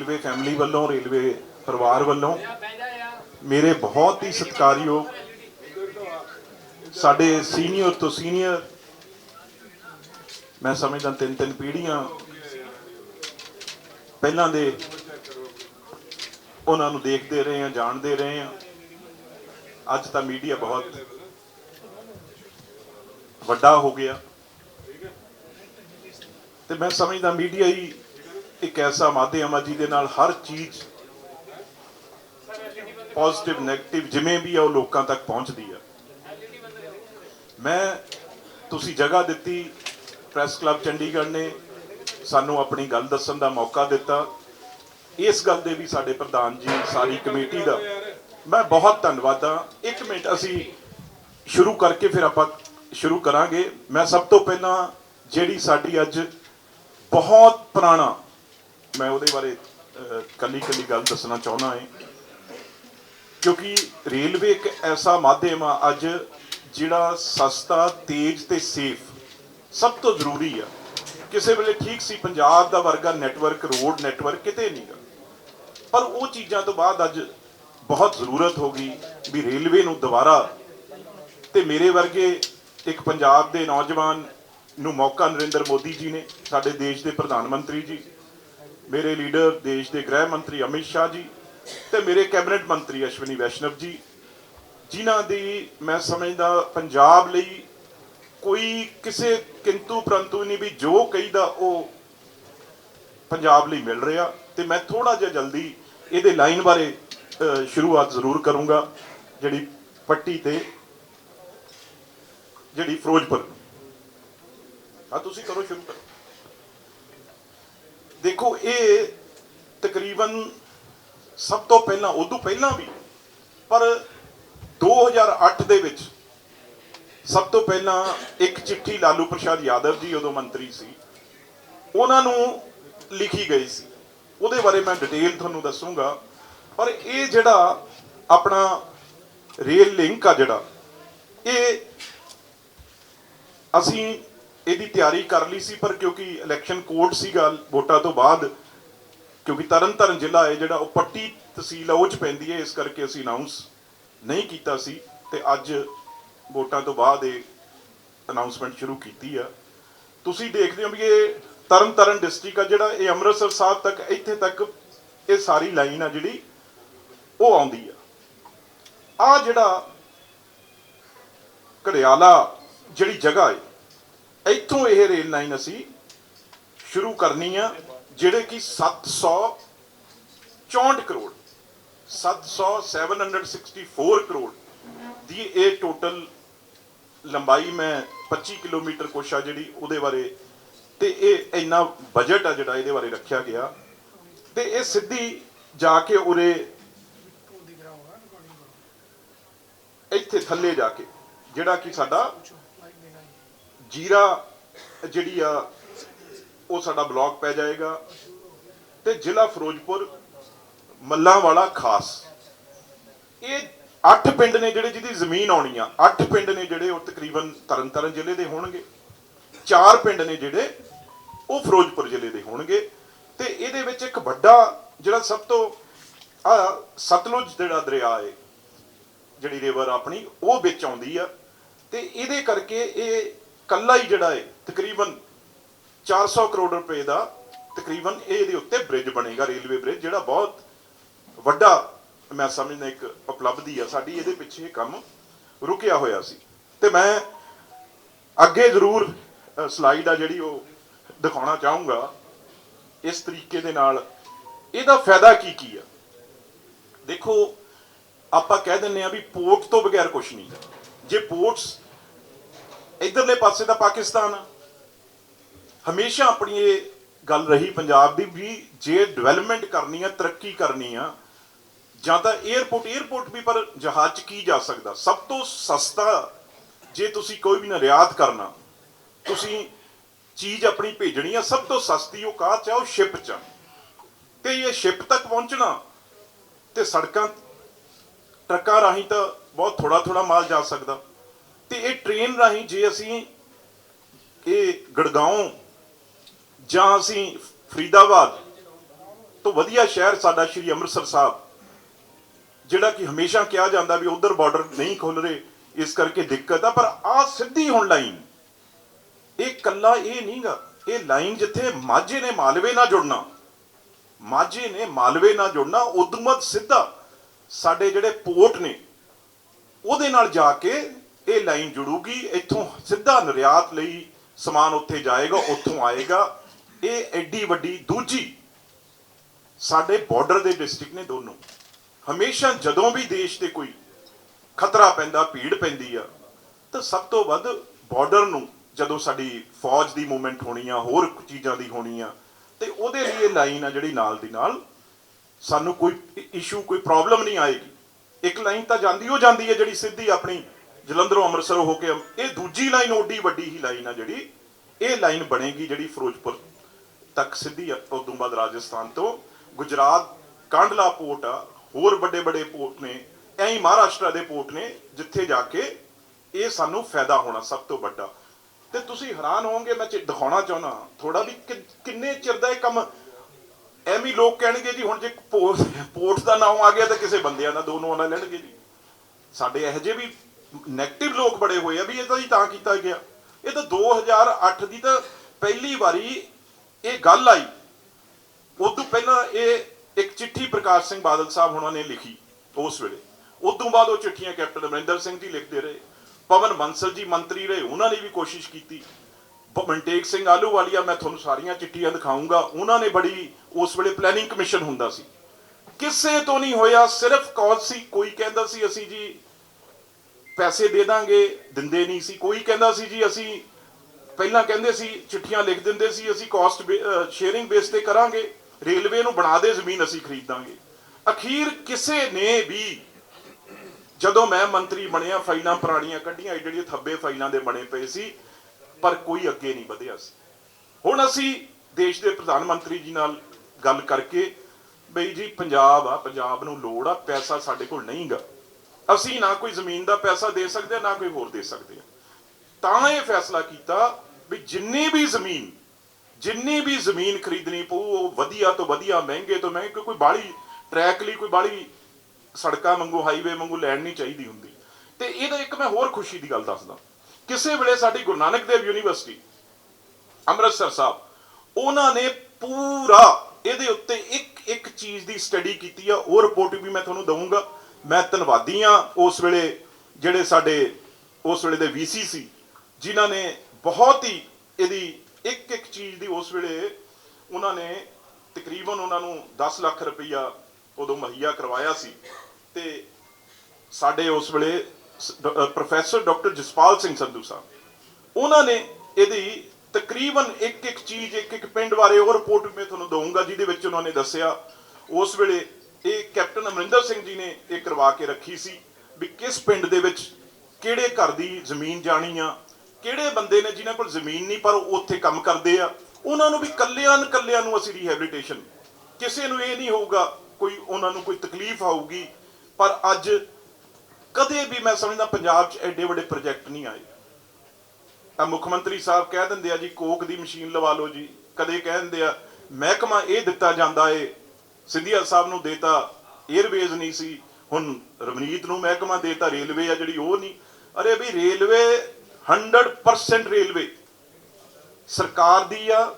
Railway family ਵੱਲੋਂ, railway ਪਰਿਵਾਰ ਵੱਲੋਂ ਮੇਰੇ ਬਹੁਤ ਹੀ ਸਤਿਕਾਰਯੋਗ ਸਾਡੇ ਸੀਨੀਅਰ ਤੋਂ ਸੀਨੀਅਰ ਮੈਂ ਸਮਝਦਾ ਤਿੰਨ ਤਿੰਨ ਪੀੜ੍ਹੀਆਂ ਪਹਿਲਾਂ ਦੇ ਉਹਨਾਂ ਨੂੰ ਦੇਖਦੇ ਰਹੇ ਆ ਜਾਣਦੇ ਰਹੇ ਆ ਅੱਜ ਤਾਂ ਮੀਡੀਆ ਬਹੁਤ ਵੱਡਾ ਹੋ ਗਿਆ। ਤੇ ਮੈਂ ਸਮਝਦਾ ਮੀਡੀਆ ਹੀ ਇੱਕ ਐਸਾ ਮਾਧਿਅਮ ਆ ਜਿਹਦੇ ਨਾਲ ਹਰ ਚੀਜ਼ ਪੋਜ਼ਿਟਿਵ 네ਗੇਟਿਵ ਜਿਵੇਂ ਵੀ ਆ ਉਹ ਲੋਕਾਂ ਤੱਕ ਪਹੁੰਚਦੀ ਆ। ਮੈਂ ਤੁਸੀਂ ਜਗ੍ਹਾ ਦਿੱਤੀ ਪ੍ਰੈਸ ਕਲੱਬ ਚੰਡੀਗੜ੍ਹ ਨੇ ਸਾਨੂੰ ਆਪਣੀ ਗੱਲ ਦੱਸਣ ਦਾ ਮੌਕਾ ਦਿੱਤਾ। ਇਸ ਗੱਲ ਦੇ ਵੀ ਸਾਡੇ ਪ੍ਰਧਾਨ ਜੀ, ਸਾਰੀ ਕਮੇਟੀ ਦਾ ਮੈਂ ਬਹੁਤ ਧੰਨਵਾਦ ਹਾਂ ਇੱਕ ਮਿੰਟ ਅਸੀਂ ਸ਼ੁਰੂ ਕਰਕੇ ਫਿਰ ਆਪਾਂ ਸ਼ੁਰੂ ਕਰਾਂਗੇ। ਮੈਂ ਸਭ ਤੋਂ ਪਹਿਲਾਂ ਜਿਹੜੀ ਸਾਡੀ ਅੱਜ ਬਹੁਤ ਪੁਰਾਣਾ ਮੈਂ ਉਹਦੇ ਬਾਰੇ ਕੱਲੀ ਕੱਲੀ ਗੱਲ ਦੱਸਣਾ ਚਾਹੁੰਦਾ ਹਾਂ। ਕਿਉਂਕਿ ਰੇਲਵੇ ਇੱਕ ਐਸਾ ਮਾਧਿਅਮ ਆ, ਅੱਜ ਜਿਹੜਾ ਸਸਤਾ, ਤੇਜ਼ ਤੇ ਸੇਫ ਸਭ ਤੋਂ ਜ਼ਰੂਰੀ ਆ। ਕਿਸੇ ਵੇਲੇ ਠੀਕ ਸੀ, ਪੰਜਾਬ ਦਾ ਵਰਗਾ ਨੈਟਵਰਕ ਰੋਡ ਨੈਟਵਰਕ ਕਿਤੇ ਨਹੀਂਗਾ ਪਰ ਉਹ ਚੀਜ਼ਾਂ ਤੋਂ ਬਾਅਦ ਅੱਜ ਬਹੁਤ ਜ਼ਰੂਰਤ ਹੋ ਗਈ ਵੀ ਰੇਲਵੇ ਨੂੰ ਦੁਬਾਰਾ ਤੇ ਮੇਰੇ ਵਰਗੇ ਇੱਕ ਪੰਜਾਬ ਦੇ ਨੌਜਵਾਨ ਨੂੰ ਮੌਕਾ ਨਰਿੰਦਰ ਮੋਦੀ ਜੀ ਨੇ, ਸਾਡੇ ਦੇਸ਼ ਦੇ ਪ੍ਰਧਾਨ ਮੰਤਰੀ ਜੀ ਮੇਰੇ ਲੀਡਰ ਦੇਸ਼ ਦੇ ਗ੍ਰਹਿ ਮੰਤਰੀ ਅਮਿਤ ਸ਼ਾਹ ਜੀ ਤੇ ਮੇਰੇ ਕੈਬਨਿਟ ਮੰਤਰੀ ਅਸ਼ਵਨੀ ਵੈਸ਼ਨਵ ਜੀ, ਜਿਨ੍ਹਾਂ ਦੀ ਮੈਂ ਸਮਝਦਾ ਪੰਜਾਬ ਲਈ ਕੋਈ ਕਿਸੇ ਕਿੰਤੂ ਪਰੰਤੂ ਨਹੀਂ ਵੀ ਜੋ ਕਹੀਦਾ ਉਹ ਪੰਜਾਬ ਲਈ ਮਿਲ ਰਿਹਾ ਤੇ ਮੈਂ ਥੋੜਾ ਜਿਹਾ ਜਲਦੀ ਇਹਦੇ ਲਾਈਨ ਬਾਰੇ ਸ਼ੁਰੂਆਤ ਜ਼ਰੂਰ ਕਰੂੰਗਾ, ਜਿਹੜੀ ਪੱਟੀ ਤੇ ਜਿਹੜੀ ਫਿਰੋਜ਼ਪੁਰ। ਆ ਤੁਸੀਂ ਕਰੋ ਸ਼ੁਰੂ ਕਰੋ ਦੇਖੋ, ਇਹ ਤਕਰੀਬਨ ਸਭ ਤੋਂ ਪਹਿਲਾਂ, ਉਦੋਂ ਪਹਿਲਾਂ ਵੀ, ਪਰ 2008 ਦੇ ਵਿੱਚ ਸਭ ਤੋਂ ਪਹਿਲਾਂ ਇੱਕ ਚਿੱਠੀ ਲਾਲੂ ਪ੍ਰਸ਼ਾਦ ਯਾਦਵ ਜੀ, ਉਦੋਂ ਮੰਤਰੀ ਸੀ, ਉਹਨਾਂ ਨੂੰ ਲਿਖੀ ਗਈ ਸੀ। ਉਹਦੇ ਬਾਰੇ ਮੈਂ ਡਿਟੇਲ ਤੁਹਾਨੂੰ ਦੱਸੂਗਾ। ਪਰ ਇਹ ਜਿਹੜਾ ਆਪਣਾ ਰੇਲ ਲਿੰਕ ਆ ਜਿਹੜਾ, ਇਹ ਅਸੀਂ ਇਹਦੀ ਤਿਆਰੀ ਕਰ ਲਈ ਸੀ, ਪਰ ਕਿਉਂਕਿ ਇਲੈਕਸ਼ਨ ਕੋਡ ਸੀਗਾ, ਵੋਟਾਂ ਤੋਂ ਬਾਅਦ, ਕਿਉਂਕਿ ਤਰਨਤਾਰਨ ਜ਼ਿਲ੍ਹਾ ਹੈ ਜਿਹੜਾ ਉਹ ਪੱਟੀ ਤਹਿਸੀਲ ਆ, ਉਹ ਚ ਪੈਂਦੀ ਹੈ, ਇਸ ਕਰਕੇ ਅਸੀਂ ਅਨਾਉਂਸ ਨਹੀਂ ਕੀਤਾ ਸੀ ਤੇ ਅੱਜ ਵੋਟਾਂ ਤੋਂ ਬਾਅਦ ਇਹ ਅਨਾਉਂਸਮੈਂਟ ਸ਼ੁਰੂ ਕੀਤੀ ਆ। ਤੁਸੀਂ ਦੇਖਦੇ ਹੋ ਵੀ ਇਹ ਤਰਨਤਾਰਨ ਡਿਸਟ੍ਰਿਕਟ ਆ ਜਿਹੜਾ ਇਹ ਅੰਮ੍ਰਿਤਸਰ ਸਾਹਿਬ ਤੱਕ, ਇੱਥੇ ਤੱਕ ਇਹ ਸਾਰੀ ਲਾਈਨ ਆ ਜਿਹੜੀ ਉਹ ਆਉਂਦੀ ਆ। ਆ ਜਿਹੜਾ ਘੜਿਆਲਾ ਜਿਹੜੀ ਜਗ੍ਹਾ ਹੈ ਇੱਥੋਂ ਇਹ ਰੇਲ ਲਾਈਨ ਅਸੀਂ ਸ਼ੁਰੂ ਕਰਨੀ ਆ, ਜਿਹੜੇ ਕਿ 764 ਕਰੋੜ 700 764 ਕਰੋੜ ਦੀ ਇਹ ਟੋਟਲ ਲੰਬਾਈ ਮੈਂ 25 ਕਿਲੋਮੀਟਰ ਕੋਸ਼ਾ ਜਿਹੜੀ ਉਹਦੇ ਬਾਰੇ ਤੇ ਇਹ ਇੰਨਾ ਬਜਟ ਆ ਜਿਹੜਾ ਇਹਦੇ ਬਾਰੇ ਰੱਖਿਆ ਗਿਆ। ਤੇ ਇਹ ਸਿੱਧੀ ਜਾ ਕੇ ਉਰੇ ਇੱਥੇ ਥੱਲੇ ਜਾ ਕੇ, ਜਿਹੜਾ ਕਿ ਸਾਡਾ ਜੀਰਾ ਜਿਹੜੀ ਆ, ਉਹ ਸਾਡਾ ਬਲਾਕ ਪੈ ਜਾਏਗਾ ਤੇ ਜ਼ਿਲ੍ਹਾ ਫਿਰੋਜ਼ਪੁਰ ਮੱਲਾਂ ਵਾਲਾ ਖਾਸ। ਇਹ ਅੱਠ ਪਿੰਡ ਨੇ ਜਿਹੜੇ ਜਿਹਦੀ ਜ਼ਮੀਨ ਆਉਣੀ ਆ, ਅੱਠ ਪਿੰਡ ਨੇ ਜਿਹੜੇ ਉਹ ਤਕਰੀਬਨ ਤਰਨਤਾਰਨ ਜ਼ਿਲ੍ਹੇ ਦੇ ਹੋਣਗੇ। ਚਾਰ ਪਿੰਡ ਨੇ ਜਿਹੜੇ ਉਹ ਫਿਰੋਜ਼ਪੁਰ ਜ਼ਿਲ੍ਹੇ ਦੇ ਹੋਣਗੇ ਤੇ ਇਹਦੇ ਵਿੱਚ ਇੱਕ ਵੱਡਾ ਜਿਹੜਾ ਸਭ ਤੋਂ, ਆ ਸਤਲੁਜ ਜਿਹੜਾ ਦਰਿਆ ਹੈ, ਜਿਹੜੀ ਰਿਵਰ ਆਪਣੀ, ਉਹ ਵਿੱਚ ਆਉਂਦੀ ਆ ਤੇ ਇਹਦੇ ਕਰਕੇ ਇਹ ਕੱਲਾ ਹੀ ਜਿਹੜਾ ਹੈ ਤਕਰੀਬਨ 400 ਕਰੋੜ ਰੁਪਏ ਦਾ ਤਕਰੀਬਨ ਇਹਦੇ ਉੱਤੇ ਬ੍ਰਿਜ ਬਣੇਗਾ ਰੇਲਵੇ ਬ੍ਰਿਜ ਜਿਹੜਾ ਬਹੁਤ ਵੱਡਾ ਮੈਂ ਸਮਝਦਾ ਇੱਕ ਉਪਲਬਧੀ ਆ ਸਾਡੀ, ਇਹਦੇ ਪਿੱਛੇ ਕੰਮ ਰੁਕਿਆ ਹੋਇਆ ਸੀ। ਤੇ ਮੈਂ ਅੱਗੇ ਜ਼ਰੂਰ ਸਲਾਈਡ ਆ ਜਿਹੜੀ ਉਹ ਦਿਖਾਉਣਾ ਚਾਹੂੰਗਾ। ਇਸ ਤਰੀਕੇ ਦੇ ਨਾਲ ਇਹਦਾ ਫਾਇਦਾ ਕੀ ਕੀ ਆ? ਦੇਖੋ, ਆਪਾਂ ਕਹਿ ਦਿੰਨੇ ਆ ਵੀ ਪੋਰਟ ਤੋਂ ਬਗੈਰ ਕੁਝ ਨਹੀਂ। ਜੇ ਪੋਰਟਸ ਇਧਰਲੇ ਪਾਸੇ ਦਾ ਪਾਕਿਸਤਾਨ ਹਮੇਸ਼ਾ ਆਪਣੀ ਇਹ ਗੱਲ ਰਹੀ, ਪੰਜਾਬ ਦੀ ਵੀ ਜੇ ਡਿਵੈਲਪਮੈਂਟ ਕਰਨੀ ਆ, ਤਰੱਕੀ ਕਰਨੀ ਆ, ਜਾਂ ਤਾਂ 에어ਪੋਰਟ 에어ਪੋਰਟ ਵੀ ਪਰ ਜਹਾਜ਼ 'ਚ ਕੀ ਜਾ ਸਕਦਾ? ਸਭ ਤੋਂ ਸਸਤਾ ਜੇ ਤੁਸੀਂ ਕੋਈ ਵੀ ਨਿਰਯਾਤ ਕਰਨਾ, ਤੁਸੀਂ ਚੀਜ਼ ਆਪਣੀ ਭੇਜਣੀ ਆ, ਸਭ ਤੋਂ ਸਸਤੀ ਉਹ ਕਾਹ 'ਚ ਆ, ਉਹ ਸ਼ਿਪ 'ਚ ਤੇ ਇਹ ਸ਼ਿਪ ਤੱਕ ਪਹੁੰਚਣਾ ਤੇ ਸੜਕਾਂ, ਟਰੱਕਾਂ ਰਾਹੀਂ ਤਾਂ ਬਹੁਤ ਥੋੜਾ ਥੋੜਾ ਮਾਲ ਜਾ ਸਕਦਾ। ਤੇ ਇਹ ਟ੍ਰੇਨ ਰਾਹੀਂ ਜੇ ਅਸੀਂ ਇਹ ਗੜਗਾਉਂ ਜਾਂ ਅਸੀਂ ਫਰੀਦਾਬਾਦ ਤੋਂ ਵਧੀਆ ਸ਼ਹਿਰ ਸਾਡਾ ਸ਼੍ਰੀ ਅੰਮ੍ਰਿਤਸਰ ਸਾਹਿਬ, ਜਿਹੜਾ ਕਿ ਹਮੇਸ਼ਾ ਕਿਹਾ ਜਾਂਦਾ ਵੀ ਉਧਰ ਬਾਰਡਰ ਨਹੀਂ ਖੁੱਲ ਰਹੇ, ਇਸ ਕਰਕੇ ਦਿੱਕਤ ਆ, ਪਰ ਆ ਸਿੱਧੀ ਹੁਣ ਲਾਈਨ ਇਹ ਕੱਲਾ ਇਹ ਨਹੀਂਗਾ, ਇਹ ਲਾਈਨ ਜਿੱਥੇ ਮਾਝੇ ਨੇ ਮਾਲਵੇ ਨਾਲ ਜੁੜਨਾ, ਮਾਝੇ ਨੇ ਮਾਲਵੇ ਨਾਲ ਜੁੜਨਾ, ਉਦੋਂ ਬਾਅਦ ਸਿੱਧਾ ਸਾਡੇ ਜਿਹੜੇ ਪੋਰਟ ਨੇ, ਉਹਦੇ ਨਾਲ ਜਾ ਕੇ ਇਹ ਲਾਈਨ ਜੁੜੂਗੀ, ਇੱਥੋਂ ਸਿੱਧਾ ਨਿਰਯਾਤ ਲਈ ਸਮਾਨ ਉੱਥੇ ਜਾਏਗਾ, ਉੱਥੋਂ ਆਏਗਾ। ਇਹ ਐਡੀ ਵੱਡੀ ਦੂਜੀ ਸਾਡੇ ਬਾਰਡਰ ਦੇ ਡਿਸਟ੍ਰਿਕਟ ਨੇ ਦੋਨੋਂ। ਹਮੇਸ਼ਾ ਜਦੋਂ ਵੀ ਦੇਸ਼ ਤੇ ਕੋਈ ਖਤਰਾ ਪੈਂਦਾ, ਭੀੜ ਪੈਂਦੀ ਆ, ਤਾਂ ਸਭ ਤੋਂ ਵੱਧ ਬਾਰਡਰ ਨੂੰ ਜਦੋਂ ਸਾਡੀ ਫੌਜ ਦੀ ਮੂਵਮੈਂਟ ਹੋਣੀ ਆ, ਹੋਰ ਚੀਜ਼ਾਂ ਦੀ ਹੋਣੀ ਆ, ਤੇ ਉਹਦੇ ਲਈ ਇਹ ਲਾਈਨ ਆ ਜਿਹੜੀ ਨਾਲ ਦੀ ਨਾਲ ਸਾਨੂੰ ਕੋਈ ਇਸ਼ੂ ਕੋਈ ਪ੍ਰੋਬਲਮ ਨਹੀਂ ਆਏਗੀ। ਇੱਕ ਲਾਈਨ ਤਾਂ ਜਾਂਦੀ ਹੋ ਜਾਂਦੀ ਹੈ ਜਿਹੜੀ ਸਿੱਧੀ ਆਪਣੀ ਜਲੰਧਰੋਂ ਅੰਮ੍ਰਿਤਸਰ ਹੋ ਕੇ ਇਹ ਦੂਜੀ ਲਾਈਨ ਓਡੀ ਵੱਡੀ ਹੀ ਲਾਈਨ ਆ ਜਿਹੜੀ ਇਹ ਲਾਈਨ ਬਣੇਗੀ ਜਿਹੜੀ ਫਿਰੋਜ਼ਪੁਰ ਤੱਕ ਸਿੱਧੀ ਆ, ਤੋਂ ਬਾਅਦ ਰਾਜਸਥਾਨ ਤੋਂ ਗੁਜਰਾਤ ਕਾਂਡਲਾ ਪੋਰਟ ਆ ਹੋਰ ਵੱਡੇ ਵੱਡੇ ਪੋਰਟ ਨੇ ਐਂ ਹੀ ਮਹਾਰਾਸ਼ਟਰ ਦੇ ਪੋਰਟ ਨੇ ਜਿੱਥੇ ਜਾ ਕੇ ਇਹ ਸਾਨੂੰ ਫਾਇਦਾ ਹੋਣਾ ਸਭ ਤੋਂ ਵੱਡਾ। ਤੇ ਤੁਸੀਂ ਹੈਰਾਨ ਹੋਵੋਗੇ ਮੈਂ ਦਿਖਾਉਣਾ ਚਾਹੁੰਦਾ ਥੋੜਾ ਵੀ ਕਿ- ਕਿੰਨੇ ਚਿਰ ਦਾ ਇਹ ਕੰਮ ਐਵੇਂ ਲੋਕ ਕਹਿਣਗੇ ਜੀ ਹੁਣ ਜੇ ਪੋਰਟ ਦਾ ਨਾਮ ਆ ਗਿਆ ਤਾਂ ਕਿਸੇ ਬੰਦਿਆਂ ਦਾ ਦੋਨੋਂ ਨਾਲ ਲੈਣਗੇ ਜੀ। ਸਾਡੇ ਇਹੋ ਜਿਹੇ ਵੀ 네ਗੇਟਿਵ ਲੋਕ ਬੜੇ ਹੋਏ ਆ ਵੀ ਇਹ ਤਾਂ ਜੀ ਤਾਂ ਕੀਤਾ ਗਿਆ। ਇਹ ਤਾਂ 2008 ਦੀ ਤਾਂ ਪਹਿਲੀ ਵਾਰੀ ਇਹ ਗੱਲ ਆਈ। ਉਦੋਂ ਪਹਿਲਾਂ ਇਹ ਇੱਕ ਚਿੱਠੀ ਪ੍ਰਕਾਸ਼ ਸਿੰਘ ਬਾਦਲ ਸਾਹਿਬ ਹੁਣਾਂ ਨੇ ਲਿਖੀ ਉਸ ਵੇਲੇ। ਉਦੋਂ ਬਾਅਦ ਉਹ ਚਿੱਠੀਆਂ ਕੈਪਟਨ ਅਮਰਿੰਦਰ ਸਿੰਘ ਜੀ ਲਿਖਦੇ ਰਹੇ। ਪਵਨ ਬੰਸਲ ਜੀ ਮੰਤਰੀ ਰਹੇ, ਉਹਨਾਂ ਨੇ ਵੀ ਕੋਸ਼ਿਸ਼ ਕੀਤੀ। ਮਨਟੇਕ ਸਿੰਘ ਆਲੂਵਾਲੀਆ ਮੈਂ ਤੁਹਾਨੂੰ ਸਾਰੀਆਂ ਚਿੱਠੀਆਂ ਦਿਖਾਉਂਗਾ ਉਹਨਾਂ ਨੇ ਬੜੀ ਉਸ ਵੇਲੇ ਪਲੈਨਿੰਗ ਕਮਿਸ਼ਨ ਹੁੰਦਾ ਸੀ। ਕਿਸੇ ਤੋਂ ਨਹੀਂ ਹੋਇਆ, ਸਿਰਫ ਕਾਜ਼ ਸੀ, ਕੋਈ ਕਹਿੰਦਾ ਸੀ ਅਸੀਂ ਜੀ ਪੈਸੇ ਦੇ ਦਾਂਗੇ, ਦਿੰਦੇ ਨਹੀਂ ਸੀ। ਕੋਈ ਕਹਿੰਦਾ ਸੀ ਜੀ, ਅਸੀਂ ਪਹਿਲਾਂ ਕਹਿੰਦੇ ਸੀ, ਚਿੱਠੀਆਂ ਲਿਖ ਦਿੰਦੇ ਸੀ, ਅਸੀਂ ਕਾਸਟ ਸ਼ੇਅਰਿੰਗ ਬੇਸ ਤੇ ਕਰਾਂਗੇ ਰੇਲਵੇ ਨੂੰ ਬਣਾ ਦੇ ਜ਼ਮੀਨ ਅਸੀਂ ਖਰੀਦਾਂਗੇ। ਅਖੀਰ ਕਿਸੇ ਨੇ ਵੀ ਜਦੋਂ ਮੈਂ ਮੰਤਰੀ ਬਣਿਆ, ਫਾਈਲਾਂ ਪੁਰਾਣੀਆਂ ਕੱਢੀਆਂ ਜਿਹੜੀਆਂ ਥੱਬੇ ਫਾਈਲਾਂ ਦੇ ਬਣੇ ਪਏ ਸੀ, ਪਰ ਕੋਈ ਅੱਗੇ ਨਹੀਂ ਵਧਿਆ ਸੀ। ਹੁਣ ਅਸੀਂ ਦੇਸ਼ ਦੇ ਪ੍ਰਧਾਨ ਮੰਤਰੀ ਜੀ ਨਾਲ ਗੱਲ ਕਰਕੇ, ਬਈ ਜੀ, ਪੰਜਾਬ ਆ, ਪੰਜਾਬ ਨੂੰ ਲੋੜ ਆ, ਪੈਸਾ ਸਾਡੇ ਕੋਲ ਨਹੀਂਗਾ। ਅਸੀਂ ਨਾ ਕੋਈ ਜ਼ਮੀਨ ਦਾ ਪੈਸਾ ਦੇ ਸਕਦੇ ਹਾਂ, ਨਾ ਕੋਈ ਹੋਰ ਦੇ ਸਕਦੇ। ਹਾਂ ਤਾਂ ਇਹ ਫੈਸਲਾ ਕੀਤਾ ਵੀ ਜਿੰਨੀ ਵੀ ਜ਼ਮੀਨ ਜਿੰਨੀ ਵੀ ਜ਼ਮੀਨ ਖਰੀਦਣੀ ਪਊ ਉਹ ਵਧੀਆ ਤੋਂ ਵਧੀਆ ਮਹਿੰਗੇ ਤੋਂ ਮਹਿੰਗੇ ਕਿਉਂਕਿ ਕੋਈ ਬਾਲੀ ਟਰੈਕ ਲਈ ਕੋਈ ਬਾਲੀ ਸੜਕਾਂ ਵਾਂਗੂ ਹਾਈਵੇ ਵਾਂਗੂ ਲੈਣ ਨਹੀਂ ਚਾਹੀਦੀ ਹੁੰਦੀ। ਤੇ ਇਹਦਾ ਇੱਕ ਮੈਂ ਹੋਰ ਖੁਸ਼ੀ ਦੀ ਗੱਲ ਦੱਸਦਾ। ਕਿਸੇ ਵੇਲੇ ਸਾਡੀ ਗੁਰੂ ਨਾਨਕ ਦੇਵ ਯੂਨੀਵਰਸਿਟੀ ਅੰਮ੍ਰਿਤਸਰ ਸਾਹਿਬ ਉਹਨਾਂ ਨੇ ਪੂਰਾ ਇਹਦੇ ਉੱਤੇ ਇੱਕ ਇੱਕ ਚੀਜ਼ ਦੀ ਸਟੱਡੀ ਕੀਤੀ ਆ ਉਹ ਰਿਪੋਰਟ ਵੀ ਮੈਂ ਤੁਹਾਨੂੰ ਦਊਂਗਾ। ਮੈਂ ਧੰਨਵਾਦੀ ਆ ਉਸ ਵੇਲੇ ਜਿਹੜੇ ਸਾਡੇ, ਉਸ ਵੇਲੇ ਦੇ ਵੀਸੀ ਸੀ, ਜਿਨ੍ਹਾਂ ਨੇ ਬਹੁਤ ਹੀ ਇਹਦੀ ਇੱਕ ਇੱਕ ਚੀਜ਼ ਦੀ ਉਸ ਵੇਲੇ ਉਹਨਾਂ ਨੇ ਤਕਰੀਬਨ ਉਹਨਾਂ ਨੂੰ 10 ਲੱਖ ਰੁਪਈਆ ਉਦੋਂ ਮੁਹੱਈਆ ਕਰਵਾਇਆ ਸੀ ਤੇ ਸਾਡੇ ਉਸ ਵੇਲੇ ਪ੍ਰੋਫੈਸਰ ਡਾਕਟਰ ਜਸਪਾਲ ਸਿੰਘ ਸੰਧੂ ਸਾਹਿਬ, ਉਹਨਾਂ ਨੇ ਇਹਦੀ ਤਕਰੀਬਨ ਇੱਕ ਇੱਕ ਚੀਜ਼, ਇੱਕ ਇੱਕ ਪਿੰਡ ਬਾਰੇ ਉਹ ਰਿਪੋਰਟ ਮੈਂ ਤੁਹਾਨੂੰ ਦਊਂਗਾ, ਜਿਹਦੇ ਵਿੱਚ ਉਹਨਾਂ ਨੇ ਦੱਸਿਆ, ਉਸ ਵੇਲੇ ਇਹ ਕੈਪਟਨ ਅਮਰਿੰਦਰ ਸਿੰਘ ਜੀ ਨੇ ਇਹ ਕਰਵਾ ਕੇ ਰੱਖੀ ਸੀ ਵੀ ਕਿਸ ਪਿੰਡ ਦੇ ਵਿੱਚ ਕਿਹੜੇ ਘਰ ਦੀ ਜ਼ਮੀਨ ਜਾਣੀ ਆ, ਕਿਹੜੇ ਬੰਦੇ ਨੇ ਜਿਨ੍ਹਾਂ ਕੋਲ ਜ਼ਮੀਨ ਨਹੀਂ ਪਰ ਉਹ ਉੱਥੇ ਕੰਮ ਕਰਦੇ ਆ। ਉਹਨਾਂ ਨੂੰ ਵੀ ਕੱਲਿਆਂ ਕੱਲਿਆਂ ਨੂੰ ਅਸੀਂ ਰਿਹੈਬਿਲਿਟੇਸ਼ਨ ਕਿਸੇ ਨੂੰ ਇਹ ਨਹੀਂ ਹੋਊਗਾ ਕੋਈ ਉਹਨਾਂ ਨੂੰ ਕੋਈ ਤਕਲੀਫ ਆਊਗੀ, ਪਰ ਅੱਜ ਕਦੇ ਵੀ ਮੈਂ ਸਮਝਦਾ ਪੰਜਾਬ 'ਚ ਐਡੇ ਵੱਡੇ ਪ੍ਰੋਜੈਕਟ ਨਹੀਂ ਆਏ। ਤਾਂ ਮੁੱਖ ਮੰਤਰੀ ਸਾਹਿਬ ਕਹਿ ਦਿੰਦੇ ਆ ਜੀ, ਕੋਕ ਦੀ ਮਸ਼ੀਨ ਲਵਾ ਲਓ ਜੀ। ਕਦੇ ਕਹਿ ਦਿੰਦੇ ਆ, ਮਹਿਕਮਾ ਇਹ ਦਿੱਤਾ ਜਾਂਦਾ ਏ ਸਿੰਧੀਆ ਸਾਹਿਬ ਨੂੰ ਦੇਤਾ 에ਅਰਵੇਜ਼ ਨਹੀਂ ਸੀ। ਹੁਣ ਰਵਨੀਤ ਨੂੰ ਮਹਿਕਮਾ ਦੇਤਾ, ਰੇਲਵੇ ਆ ਜਿਹੜੀ ਉਹ ਨਹੀਂ। ਅਰੇ ਵੀ ਰੇਲਵੇ 100% ਰੇਲਵੇ। ਸਰਕਾਰ ਦੀ ਆ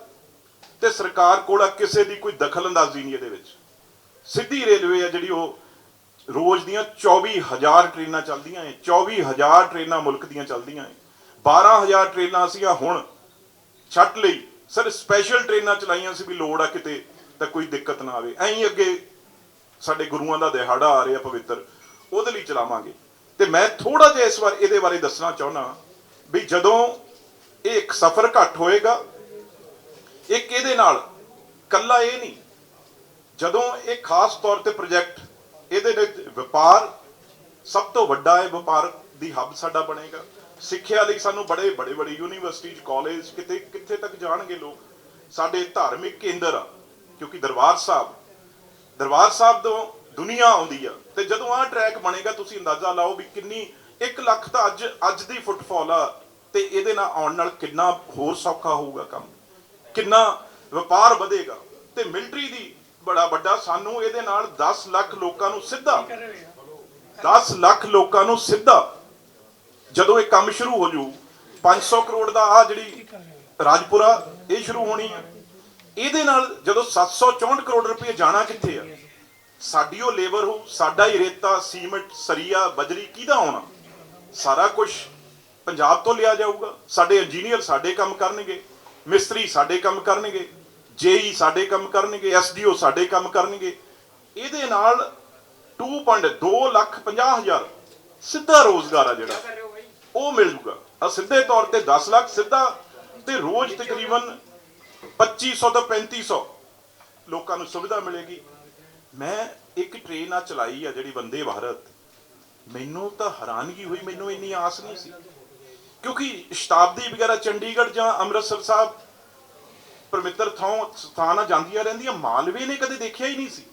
ਤੇ ਸਰਕਾਰ ਕੋਲ ਆ ਕਿਸੇ ਦੀ ਕੋਈ ਦਖਲਅੰਦਾਜ਼ੀ ਨਹੀਂ ਇਹਦੇ ਵਿੱਚ। ਸਿੱਧੀ ਰੇਲਵੇ ਆ ਜਿਹੜੀ ਉਹ ਰੋਜ਼ ਦੀਆਂ 24000 ਟ੍ਰੇਨਾਂ ਚੱਲਦੀਆਂ ਏ 24000 ਟ੍ਰੇਨਾਂ ਮੁਲਕ ਦੀਆਂ ਚੱਲਦੀਆਂ ਏ 12000 ਟ੍ਰੇਨਾਂ ਅਸੀਂ ਹੁਣ ਛੱਡ ਲਈ। ਸਰ ਸਪੈਸ਼ਲ ਟ੍ਰੇਨਾਂ ਚਲਾਈਆਂ ਸੀ ਵੀ ਲੋੜ ਆ ਕਿਤੇ। ਤਾਂ ਕੋਈ ਦਿੱਕਤ ਨਾ ਆਵੇ। ਐਂ ਅੱਗੇ ਸਾਡੇ ਗੁਰੂਆਂ ਦਾ ਦਿਹਾੜਾ ਆ ਰਿਹਾ ਪਵਿੱਤਰ, ਉਹਦੇ ਲਈ ਚਲਾਵਾਂਗੇ। ਤੇ ਮੈਂ ਥੋੜਾ ਜਿਹਾ ਇਸ ਵਾਰ ਇਹਦੇ ਬਾਰੇ ਦੱਸਣਾ ਚਾਹੁੰਦਾ ਵੀ ਜਦੋਂ ਇਹ ਇੱਕ ਸਫ਼ਰ ਘੱਟ ਹੋਏਗਾ ਇੱਕ ਇਹਦੇ ਨਾਲ? ਕੱਲਾ ਇਹ ਨਹੀਂ। ਜਦੋਂ ਇਹ ਖਾਸ ਤੌਰ ਤੇ ਪ੍ਰੋਜੈਕਟ, ਇਹਦੇ ਵਿੱਚ ਵਪਾਰ, ਸਭ ਤੋਂ ਵੱਡਾ ਹੈ ਵਪਾਰ ਦੀ ਹੱਬ ਸਾਡਾ ਬਣੇਗਾ। ਸਿੱਖਿਆ ਲਈ ਸਾਨੂੰ ਬੜੇ ਬੜੇ ਬੜੇ ਯੂਨੀਵਰਸਿਟੀ ਕਾਲਜ ਕਿਤੇ, ਕਿੱਥੇ ਤੱਕ ਜਾਣਗੇ ਲੋਕ। ਸਾਡੇ ਧਾਰਮਿਕ ਕੇਂਦਰ ਆ। ਕਿਉਂਕਿ ਦਰਬਾਰ ਸਾਹਿਬ ਦਰਬਾਰ ਸਾਹਿਬ ਤੋਂ ਦੁਨੀਆ ਆਉਂਦੀ ਆ ਤੇ ਜਦੋਂ ਆਹ ਟਰੈਕ ਬਣੇਗਾ, ਤੁਸੀਂ ਅੰਦਾਜ਼ਾ ਲਾਓ ਵੀ ਕਿੰਨੀ 1 ਲੱਖ ਤਾਂ ਅੱਜ ਅੱਜ ਦੀ ਫੁੱਟਫਾਲ ਆ ਤੇ ਇਹਦੇ ਨਾਲ ਆਉਣ ਨਾਲ ਕਿੰਨਾ ਹੋਰ ਸੌਖਾ ਹੋਊਗਾ ਕੰਮ, ਕਿੰਨਾ ਵਪਾਰ ਵਧੇਗਾ ਤੇ ਮਿਲਟਰੀ ਦੀ ਬੜਾ ਵੱਡਾ ਸਾਨੂੰ ਇਹਦੇ ਨਾਲ 10 ਲੱਖ ਲੋਕਾਂ ਨੂੰ ਸਿੱਧਾ 10 ਲੱਖ ਲੋਕਾਂ ਨੂੰ ਸਿੱਧਾ ਜਦੋਂ ਇਹ ਕੰਮ ਸ਼ੁਰੂ ਹੋ ਜੂ 500 ਕਰੋੜ ਦਾ ਆ ਜਿਹੜੀ ਰਾਜਪੁਰਾ, ਇਹ ਸ਼ੁਰੂ ਹੋਣੀ ਹੈ ਇਹਦੇ ਨਾਲ ਜਦੋਂ 764 ਕਰੋੜ ਰੁਪਏ ਜਾਣਾ ਕਿੱਥੇ ਆ? ਸਾਡੀ ਉਹ ਲੇਬਰ ਹੋ, ਸਾਡਾ ਹੀ ਰੇਤਾ, ਸੀਮੈਂਟ, ਸਰੀਆ, ਬਜਰੀ, ਕਿਹਦਾ ਆਉਣਾ? ਸਾਰਾ ਕੁਝ ਪੰਜਾਬ ਤੋਂ ਲਿਆ ਜਾਊਗਾ। ਸਾਡੇ ਇੰਜੀਨੀਅਰ ਸਾਡੇ ਕੰਮ ਕਰਨਗੇ, ਮਿਸਤਰੀ ਸਾਡੇ ਕੰਮ ਕਰਨਗੇ, ਜੇਈ ਸਾਡੇ ਕੰਮ ਕਰਨਗੇ, ਐਸਡੀਓ ਸਾਡੇ ਕੰਮ ਕਰਨਗੇ। ਇਹਦੇ ਨਾਲ 2.2 ਲੱਖ 50 ਹਜ਼ਾਰ ਸਿੱਧਾ ਰੋਜ਼ਗਾਰ ਆ ਜਿਹੜਾ। ਉਹ ਮਿਲ ਜੂਗਾ। ਆ ਸਿੱਧੇ ਤੌਰ ਤੇ 10 ਲੱਖ ਸਿੱਧਾ ਤੇ ਰੋਜ਼ ਤਕਰੀਬਨ 2500 ਤੋਂ 3500 ਲੋਕਾਂ ਨੂੰ ਸੁਵਿਧਾ ਮਿਲੇਗੀ। ਮੈਂ ਇੱਕ ਟ੍ਰੇਨ ਆ ਚਲਾਈ ਆ ਜਿਹੜੀ ਵੰਦੇ ਭਾਰਤ। ਮੈਨੂੰ ਤਾਂ ਹੈਰਾਨਗੀ ਹੋਈ, ਮੈਨੂੰ ਇੰਨੀ ਆਸ ਨਹੀਂ ਸੀ। ਕਿਉਂਕਿ ਸ਼ਤਾਬਦੀ ਵਗੈਰਾ ਚੰਡੀਗੜ੍ਹ ਜਾਂ ਅੰਮ੍ਰਿਤਸਰ ਸਾਹਿਬ, ਪਰਮਿੱਤਰ ਥਾਂ, ਸਥਾਨਾਂ ਜਾਂਦੀਆਂ ਰਹਿੰਦੀਆਂ, ਮਾਲਵੇ ਨੇ ਕਦੇ ਦੇਖਿਆ ਹੀ ਨਹੀਂ ਸੀ।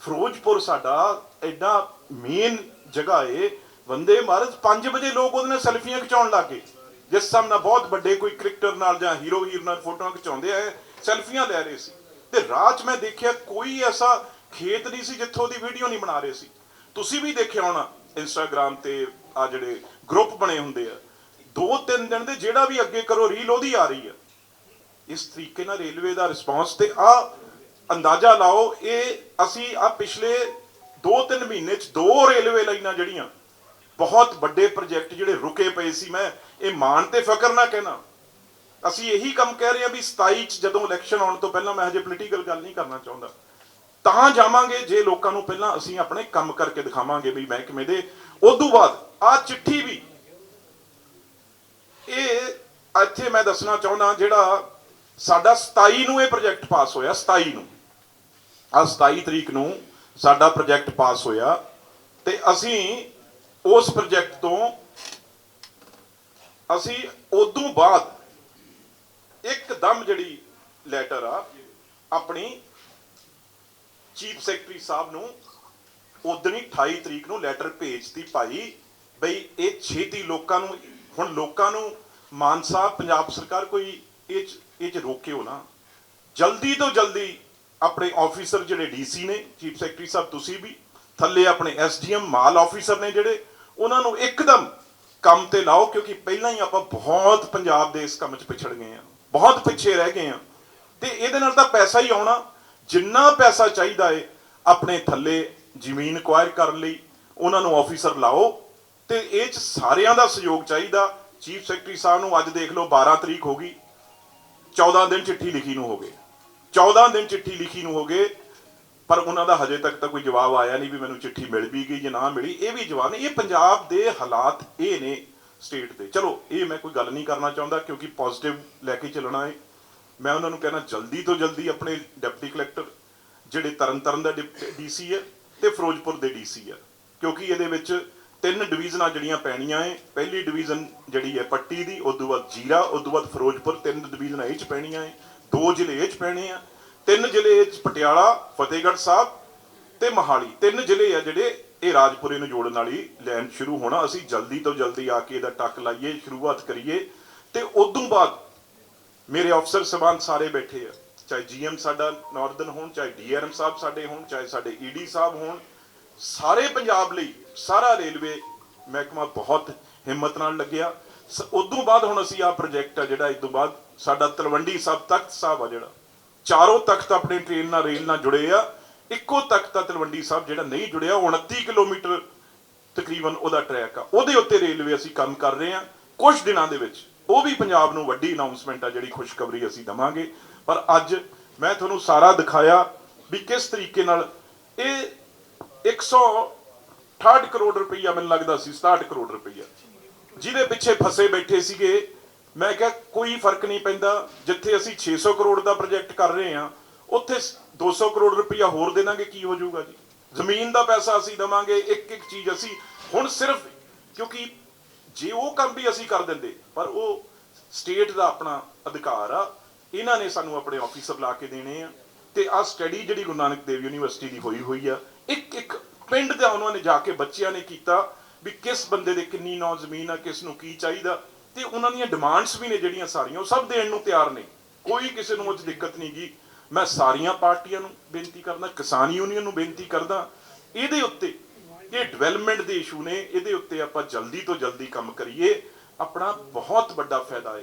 ਫਿਰੋਜ਼ਪੁਰ ਸਾਡਾ ਐਡਾ ਮੇਨ ਜਗ੍ਹਾ ਏ। ਵੰਦੇ ਭਾਰਤ 5 ਵਜੇ ਲੋਕ ਉਹਦੇ ਨਾਲ ਸੈਲਫੀਆਂ ਖਿਚਾਉਣ ਲੱਗੇ ਜਿਸ ਸਮੇਂ ਨਾਲ ਬਹੁਤ ਵੱਡੇ ਕੋਈ ਕ੍ਰਿਕਟਰ ਨਾਲ ਜਾਂ ਹੀਰੋ ਹੀਰ ਨਾਲ ਫੋਟੋਆਂ ਖਿਚਾਉਂਦੇ ਆ, ਸੈਲਫੀਆਂ ਲੈ ਰਹੇ ਸੀ। ਤੇ ਰਾਹ 'ਚ ਮੈਂ ਦੇਖਿਆ ਕੋਈ ਐਸਾ ਖੇਤ ਨਹੀਂ ਸੀ ਜਿੱਥੋਂ ਦੀ ਵੀਡੀਓ ਨਹੀਂ ਬਣਾ ਰਹੇ ਸੀ। ਤੁਸੀਂ ਵੀ ਦੇਖਿਆ ਹੋਣਾ ਇੰਸਟਾਗ੍ਰam ਤੇ ਆ ਜਿਹੜੇ ਗਰੁੱਪ ਬਣੇ ਹੁੰਦੇ ਆ। ਦੋ ਤਿੰਨ ਦਿਨ ਦੇ ਜਿਹੜਾ ਵੀ ਅੱਗੇ ਕਰੋ ਰੀਲ ਉਹਦੀ ਆ ਰਹੀ ਆ। ਇਸ ਤਰੀਕੇ ਨਾਲ ਰੇਲਵੇ ਦਾ ਰਿਸਪਾਂਸ ਤੇ ਆ ਅੰਦਾਜ਼ਾ ਲਾਓ, ਇਹ ਅਸੀਂ ਆ ਪਿਛਲੇ 2-3 ਮਹੀਨੇ ਚ ਦੋ ਰੇਲਵੇ ਲਾਈਨਾਂ ਜਿਹੜੀਆਂ ਬਹੁਤ ਵੱਡੇ ਪ੍ਰੋਜੈਕਟ ਜਿਹੜੇ ਰੁਕੇ ਪਏ ਸੀ ਮੈਂ, ਇਹ ਮਾਣ ਤੇ ਫਕਰ ਨਾ ਕਹਿਣਾ। ਅਸੀਂ ਇਹੀ ਕੰਮ ਕਹਿ ਰਹੇ ਹਾਂ ਵੀ 27 ਚ ਜਦੋਂ ਇਲੈਕਸ਼ਨ ਆਉਣ ਤੋਂ ਪਹਿਲਾਂ ਮੈਂ ਹਜੇ ਪੋਲੀਟੀਕਲ ਗੱਲ ਨਹੀਂ ਕਰਨਾ ਚਾਹੁੰਦਾ। ਤਾਂ ਜਾਵਾਂਗੇ ਜੇ ਲੋਕਾਂ ਨੂੰ ਪਹਿਲਾਂ ਅਸੀਂ ਆਪਣੇ ਕੰਮ ਕਰਕੇ ਦਿਖਾਵਾਂਗੇ ਵੀ ਮਹਿਕਮੇ ਦੇ। ਉਦੋਂ ਬਾਅਦ ਆ ਚਿੱਠੀ ਵੀ, ਇਹ ਇੱਥੇ ਮੈਂ ਦੱਸਣਾ ਚਾਹੁੰਦਾ ਜਿਹੜਾ ਸਾਡਾ 27 ਨੂੰ ਇਹ ਪ੍ਰੋਜੈਕਟ ਪਾਸ ਹੋਇਆ 27 ਨੂੰ। ਆ 27 ਤਰੀਕ ਨੂੰ ਸਾਡਾ ਪ੍ਰੋਜੈਕਟ ਪਾਸ ਹੋਇਆ ਤੇ ਅਸੀਂ ਉਸ ਪ੍ਰੋਜੈਕਟ ਤੋਂ ਅਸੀਂ ਉਦੋਂ ਬਾਅਦ ਇੱਕਦਮ ਜਿਹੜੀ ਲੈਟਰ ਆ, ਆਪਣੀ ਚੀਫ ਸੈਕਟਰੀ ਸਾਹਿਬ ਨੂੰ ਉਦਣੀ 28 ਤਰੀਕ ਨੂੰ ਲੈਟਰ ਭੇਜਤੀ ਭਾਈ ਬਈ ਇਹ ਛੇਤੀ ਲੋਕਾਂ ਨੂੰ, ਹੁਣ ਲੋਕਾਂ ਨੂੰ ਮਾਨ ਸਾਹਿਬ, ਪੰਜਾਬ ਸਰਕਾਰ ਕੋਈ ਇਹ 'ਚ- ਇਹ ਚ ਰੋਕਿਓ ਨਾ। ਜਲਦੀ ਤੋਂ ਜਲਦੀ ਆਪਣੇ ਆਫੀਸਰ ਜਿਹੜੇ ਡੀਸੀ ਨੇ ਚੀਫ ਸੈਕਟਰੀ ਸਾਹਿਬ ਤੁਸੀਂ ਵੀ, ਥੱਲੇ ਆਪਣੇ ਐਸਡੀਐਮ ਮਾਲ ਆਫੀਸਰ ਨੇ ਜਿਹੜੇ ਉਹਨਾਂ ਨੂੰ ਇੱਕਦਮ ਕੰਮ ਤੇ ਲਾਓ, ਕਿਉਂਕਿ ਪਹਿਲਾਂ ਹੀ ਆਪਾਂ ਬਹੁਤ ਪੰਜਾਬ ਦੇ ਇਸ ਕੰਮ 'ਚ ਪਿਛੜ ਗਏ ਆ ਬਹੁਤ ਪਿੱਛੇ ਰਹਿ ਗਏ ਆ ਤੇ ਇਹਦੇ ਨਾਲ ਤਾਂ ਪੈਸਾ ਹੀ ਆਉਣਾ, ਜਿੰਨਾ ਪੈਸਾ ਚਾਹੀਦਾ ਏ, ਆਪਣੇ ਥੱਲੇ ਜ਼ਮੀਨ ਅਕਵਾਇਰ ਕਰਨ ਲਈ, ਉਹਨਾਂ ਨੂੰ ਆਫੀਸਰ ਲਾਓ। ਤੇ ਇਹ ਚ ਸਾਰਿਆਂ ਦਾ ਸਹਿਯੋਗ ਚਾਹੀਦਾ। ਚੀਫ ਸੈਕਟਰੀ ਸਾਹਿਬ ਨੂੰ ਅੱਜ ਦੇਖ ਲਓ 12 ਤਰੀਕ ਹੋ ਗਈ 14 ਦਿਨ ਚਿੱਠੀ ਲਿਖੀ ਨੂੰ ਹੋ ਗਏ। 14 ਦਿਨ ਚਿੱਠੀ ਲਿਖੀ ਨੂੰ ਹੋ ਗਏ ਪਰ ਉਹਨਾਂ ਦਾ ਹਜੇ ਤੱਕ ਤਾਂ ਕੋਈ ਜਵਾਬ ਆਇਆ ਨਹੀਂ ਵੀ ਮੈਨੂੰ ਚਿੱਠੀ ਮਿਲ ਵੀ ਗਈ ਜਾਂ ਨਾ ਮਿਲੀ, ਇਹ ਵੀ ਜਵਾਬ ਨਹੀਂ। ਇਹ ਪੰਜਾਬ ਦੇ ਹਾਲਾਤ ਇਹ ਨੇ ਸਟੇਟ ਦੇ। ਚਲੋ, ਇਹ ਮੈਂ ਕੋਈ ਗੱਲ ਨਹੀਂ ਕਰਨਾ ਚਾਹੁੰਦਾ ਕਿਉਂਕਿ ਪੋਜ਼ਿਟਿਵ ਲੈ ਕੇ ਚੱਲਣਾ ਹੈ। ਮੈਂ ਉਹਨਾਂ ਨੂੰ ਕਹਿਣਾ ਜਲਦੀ ਤੋਂ ਜਲਦੀ ਆਪਣੇ ਡਿਪਟੀ ਕਲੈਕਟਰ ਜਿਹੜੇ ਤਰਨਤਾਰਨ ਦਾ ਡੀਸੀ ਹੈ ਤੇ ਫਿਰੋਜ਼ਪੁਰ ਦੇ ਡੀਸੀ ਹੈ। ਕਿਉਂਕਿ ਇਹਦੇ ਵਿੱਚ ਤਿੰਨ ਡਿਵੀਜ਼ਨਾਂ ਜਿਹੜੀਆਂ ਪੈਣੀਆਂ ਏ ਪਹਿਲੀ ਡਿਵੀਜ਼ਨ ਜਿਹੜੀ ਹੈ ਪੱਟੀ ਦੀ, ਉਸ ਤੋਂ ਬਾਅਦ ਜੀਰਾ, ਉਸ ਤੋਂ ਬਾਅਦ ਫਿਰੋਜ਼ਪੁਰ, ਤਿੰਨ ਡਿਵੀਜ਼ਨਾਂ ਇਹ ਚ ਪੈਣੀਆਂ ਏ ਦੋ ਜ਼ਿਲ੍ਹੇ ਇਹ ਚ ਪੈਣੇ ਆ। ਤਿੰਨ ਜ਼ਿਲ੍ਹੇ ਚ ਪਟਿਆਲਾ, ਫਤਿਹਗੜ੍ਹ ਸਾਹਿਬ ਤੇ ਮਹਾਲੀ। ਤਿੰਨ ਜ਼ਿਲ੍ਹੇ ਆ ਜਿਹੜੇ ਇਹ ਰਾਜਪੁਰੇ ਨੂੰ ਜੋੜਨ ਵਾਲੀ ਲਾਈਨ ਸ਼ੁਰੂ ਹੋਣਾ। ਅਸੀਂ ਜਲਦੀ ਤੋਂ ਜਲਦੀ ਆ ਕੇ ਇਹਦਾ ਟੱਕ ਲਾਈਏ, ਸ਼ੁਰੂਆਤ ਕਰੀਏ। ਤੇ ਉਦੋਂ ਬਾਅਦ ਮੇਰੇ ਅਫਸਰ ਸਬਾਨ ਸਾਰੇ ਬੈਠੇ ਆ। ਚਾਹੇ ਜੀਐਮ ਸਾਡਾ ਨਾਰਦਰਨ ਹੋਣ, ਚਾਹੇ ਡੀਆਰਐਮ ਸਾਹਿਬ ਸਾਡੇ ਹੋਣ, ਚਾਹੇ ਸਾਡੇ ਈਡੀ ਸਾਹਿਬ ਹੋਣ, ਸਾਰੇ ਪੰਜਾਬ ਲਈ, ਸਾਰਾ ਰੇਲਵੇ ਮਹਿਕਮਾ ਬਹੁਤ ਹਿੰਮਤ ਨਾਲ ਲੱਗਿਆ। ਸ- ਉਦੋਂ ਬਾਅਦ ਹੁਣ ਅਸੀਂ ਆ ਪ੍ਰੋਜੈਕਟ ਆ ਜਿਹੜਾ, ਇਸ ਤੋਂ ਬਾਅਦ ਸਾਡਾ ਤਲਵੰਡੀ ਸਾਹਿਬ ਤਖਤ ਸਾਹਿਬ ਆ ਜਿਹੜਾ। ਚਾਰੋਂ ਤਖਤ ਆਪਣੇ ਟ੍ਰੇਨ ਨਾਲ ਰੇਲ ਨਾਲ ਜੁੜੇ ਆ। ਇੱਕੋ ਤਖਤ ਆ ਤਲਵੰਡੀ ਸਾਹਿਬ ਜਿਹੜਾ ਨਹੀਂ ਜੁੜਿਆ, ਉਹ 29 ਕਿਲੋਮੀਟਰ ਤਕਰੀਬਨ ਉਹਦਾ ਟਰੈਕ ਆ। ਉਹਦੇ ਉੱਤੇ ਰੇਲਵੇ ਅਸੀਂ ਕੰਮ ਕਰ ਰਹੇ ਆ। ਕੁਝ ਦਿਨਾਂ ਦੇ ਵਿੱਚ ਉਹ ਵੀ ਪੰਜਾਬ ਨੂੰ ਵੱਡੀ ਅਨਾਉਂਸਮੈਂਟ ਆ, ਜਿਹੜੀ ਖੁਸ਼ਖਬਰੀ ਅਸੀਂ ਦਵਾਂਗੇ। ਪਰ ਅੱਜ ਮੈਂ ਤੁਹਾਨੂੰ ਸਾਰਾ ਦਿਖਾਇਆ ਵੀ ਕਿਸ ਤਰੀਕੇ ਨਾਲ ਇਹ 168 ਕਰੋੜ ਰੁਪਈਆ ਮੈਨੂੰ ਲੱਗਦਾ ਸੀ 67 ਕਰੋੜ ਰੁਪਈਆ। ਜਿਹਦੇ ਪਿੱਛੇ ਫਸੇ ਬੈਠੇ ਸੀਗੇ ਮੈਂ ਕਿਹਾ ਕੋਈ ਫ਼ਰਕ ਨਹੀਂ ਪੈਂਦਾ, ਜਿੱਥੇ ਅਸੀਂ 600 ਕਰੋੜ ਦਾ ਪ੍ਰੋਜੈਕਟ ਕਰ ਰਹੇ ਹਾਂ, ਉੱਥੇ 200 ਕਰੋੜ ਰੁਪਈਆ ਹੋਰ ਦੇ ਦਾਂਗੇ ਕੀ ਹੋ ਜਾਊਗਾ ਜੀ? ਜ਼ਮੀਨ ਦਾ ਪੈਸਾ ਅਸੀਂ ਦਵਾਂਗੇ, ਇੱਕ ਇੱਕ ਚੀਜ਼ ਅਸੀਂ ਹੁਣ ਸਿਰਫ, ਕਿਉਂਕਿ ਜੇ ਉਹ ਕੰਮ ਵੀ ਅਸੀਂ ਕਰ ਦਿੰਦੇ, ਪਰ ਉਹ ਸਟੇਟ ਦਾ ਆਪਣਾ ਅਧਿਕਾਰ ਆ, ਇਹਨਾਂ ਨੇ ਸਾਨੂੰ ਆਪਣੇ ਆਫੀਸਰ ਲਾ ਕੇ ਦੇਣੇ ਆ, ਤੇ ਆ ਸਟੱਡੀ ਜਿਹੜੀ ਗੁਰੂ ਨਾਨਕ ਦੇਵ ਯੂਨੀਵਰਸਿਟੀ ਦੀ ਹੋਈ ਹੋਈ ਆ, ਇੱਕ ਇੱਕ ਪਿੰਡ ਦਾ ਉਹਨਾਂ ਨੇ ਜਾ ਕੇ ਬੱਚਿਆਂ ਨੇ ਕੀਤਾ, ਵੀ ਕਿਸ ਬੰਦੇ ਦੇ ਕਿੰਨੀ ਨੌ ਜ਼ਮੀਨ ਆ, ਕਿਸ ਨੂੰ ਕੀ ਚਾਹੀਦਾ ਤੇ ਉਹਨਾਂ ਦੀਆਂ ਡਿਮਾਂਡਸ ਵੀ ਨੇ ਜਿਹੜੀਆਂ ਸਾਰੀਆਂ, ਉਹ ਸਭ ਦੇਣ ਨੂੰ ਤਿਆਰ ਨੇ। ਕੋਈ ਕਿਸੇ ਨੂੰ ਉਹ ਦਿੱਕਤ ਨਹੀਂ ਗੀ। ਮੈਂ ਸਾਰੀਆਂ ਪਾਰਟੀਆਂ ਨੂੰ ਬੇਨਤੀ ਕਰਦਾ, ਕਿਸਾਨ ਯੂਨੀਅਨ ਨੂੰ ਬੇਨਤੀ ਕਰਦਾ, ਇਹਦੇ ਉੱਤੇ ਇਹ ਡਿਵੈਲਪਮੈਂਟ ਦੇ ਇਸ਼ੂ ਨੇ, ਇਹਦੇ ਉੱਤੇ ਆਪਾਂ ਜਲਦੀ ਤੋਂ ਜਲਦੀ ਕੰਮ ਕਰੀਏ। ਆਪਣਾ ਬਹੁਤ ਵੱਡਾ ਫਾਇਦਾ ਹੈ